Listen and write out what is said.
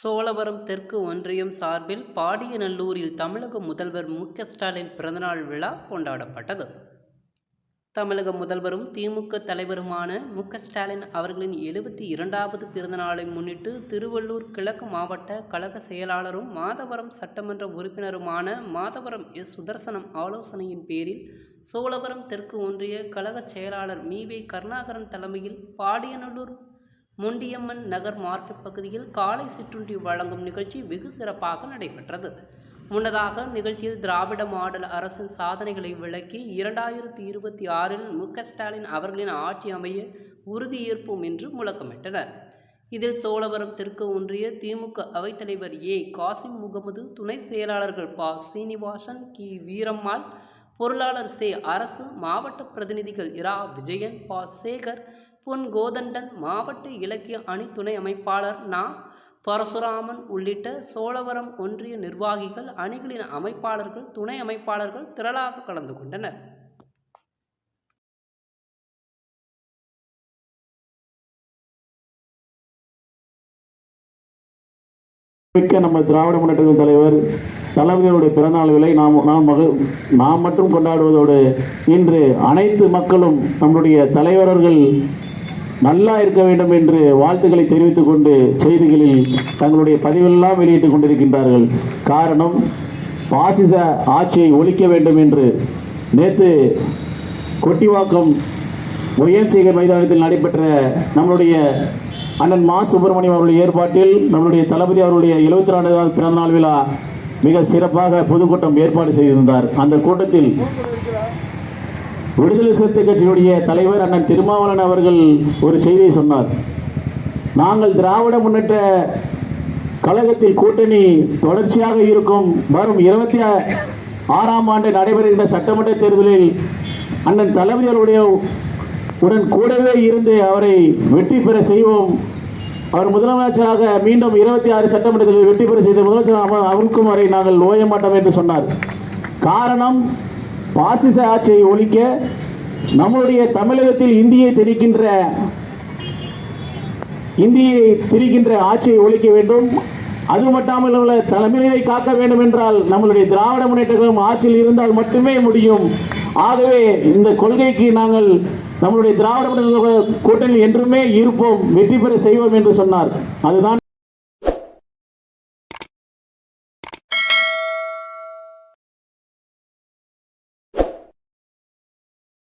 சோழவரம் தெற்கு ஒன்றியம் சார்பில் பாடியநல்லூரில் தமிழக முதல்வர் மு. க. ஸ்டாலின் பிறந்தநாள் விழா கொண்டாடப்பட்டது. தமிழக முதல்வரும் திமுக தலைவருமான மு. க. ஸ்டாலின் அவர்களின் எழுபத்தி இரண்டாவது பிறந்தநாளை முன்னிட்டு திருவள்ளூர் கிழக்கு மாவட்ட கழக செயலாளரும் மாதவரம் சட்டமன்ற உறுப்பினருமான மாதவரம் எஸ். சுதர்சனம் ஆலோசனையின் பேரில் சோழவரம் தெற்கு ஒன்றிய கழகச் செயலாளர் மீவே கருணாகரன் தலைமையில் பாடியநல்லூர் முண்டியம்மன் நகர் மார்க்கெட் பகுதியில் காலை சிற்றுண்டி வழங்கும் நிகழ்ச்சி வெகு சிறப்பாக நடைபெற்றது. முன்னதாக நிகழ்ச்சியில் திராவிட மாடல் அரசின் சாதனைகளை விளக்கி இரண்டாயிரத்தி இருபத்தி ஆறில் மு க ஸ்டாலின் அவர்களின் ஆட்சி அமைய உறுதியேற்போம் என்று முழக்கமிட்டனர். இதில் சோழவரம் தெற்கு ஒன்றிய திமுக அவைத்தலைவர் ஏ. காசிம் முகமது துணை செயலாளர்கள் ப. சீனிவாசன் கி. வீரம்மாள் பொருளாளர் சே. அரசு மாவட்ட பிரதிநிதிகள் இரா. விஜயன் பா. சேகர் பொன் கோதண்டன் மாவட்ட இலக்கிய அணி துணை அமைப்பாளர் நா. பரசுராமன் உள்ளிட்ட சோழவரம் ஒன்றிய நிர்வாகிகள் அணிகளின் அமைப்பாளர்கள் துணை அமைப்பாளர்கள் திரளாக கலந்து கொண்டனர். மிக்க நம்ம திராவிட முன்னேற்ற தலைவர் தளபதியுடைய பிறநாள்களை நாம் நாம் மக நாம் மட்டும் கொண்டாடுவதோடு இன்று அனைத்து மக்களும் நம்முடைய தலைவர்கள் நல்லா இருக்க வேண்டும் என்று வாழ்த்துக்களை தெரிவித்துக் கொண்டு செய்திகளில் தங்களுடைய பதிவெல்லாம் வெளியிட்டுக் கொண்டிருக்கின்றார்கள். காரணம் பாசிச ஆட்சியை ஒழிக்க வேண்டும் என்று நேற்று கொட்டிவாக்கம் ஒய்என்சிகர் மைதானத்தில் நடைபெற்ற நம்மளுடைய அண்ணன் மா சுப்பிரமணியம் அவருடைய ஏற்பாட்டில் நம்மளுடைய தளபதி அவருடைய எழுபத்தி ரெண்டாவது பிறந்தநாள் விழா மிக சிறப்பாக பொதுக்கூட்டம் ஏற்பாடு செய்திருந்தார். அந்த கூட்டத்தில் விடுதலை சிறுத்தை கட்சியினுடைய தலைவர் அண்ணன் திருமாவளன் அவர்கள் ஒரு செய்தியை சொன்னார். நாங்கள் திராவிட முன்னேற்ற கழகத்தில் கூட்டணி தொடர்ச்சியாக இருக்கும். வரும் இருபத்தி ஆறாம் ஆண்டு நடைபெறுகின்ற சட்டமன்ற தேர்தலில் அண்ணன் தலைமையருடைய உடன் கூடவே இருந்து அவரை வெற்றி பெற செய்வோம். அவர் முதலமைச்சராக மீண்டும் இருபத்தி ஆறு சட்டமன்றத்தில் வெற்றி பெற செய்த முதலமைச்சர் அவருக்கும் வரை நாங்கள் ஓய மாட்டோம் என்று சொன்னார். காரணம் பாசிச ஆட்சியை ஒழிக்க நம்முடைய தமிழகத்தில் இந்தியை திணிக்கின்ற இந்தியை திரிக்கின்ற ஆட்சியை ஒழிக்க வேண்டும். அது மட்டும் உள்ள தலைமையை காக்க வேண்டும் என்றால் நம்மளுடைய திராவிட முன்னேற்றங்களும் ஆட்சியில் இருந்தால் மட்டுமே முடியும். ஆகவே இந்த கொள்கைக்கு நாங்கள் நம்மளுடைய திராவிட முன்னேற்ற கூட்டணி என்றுமே இருப்போம் வெற்றி பெற செய்வோம் என்று சொன்னார். அதுதான்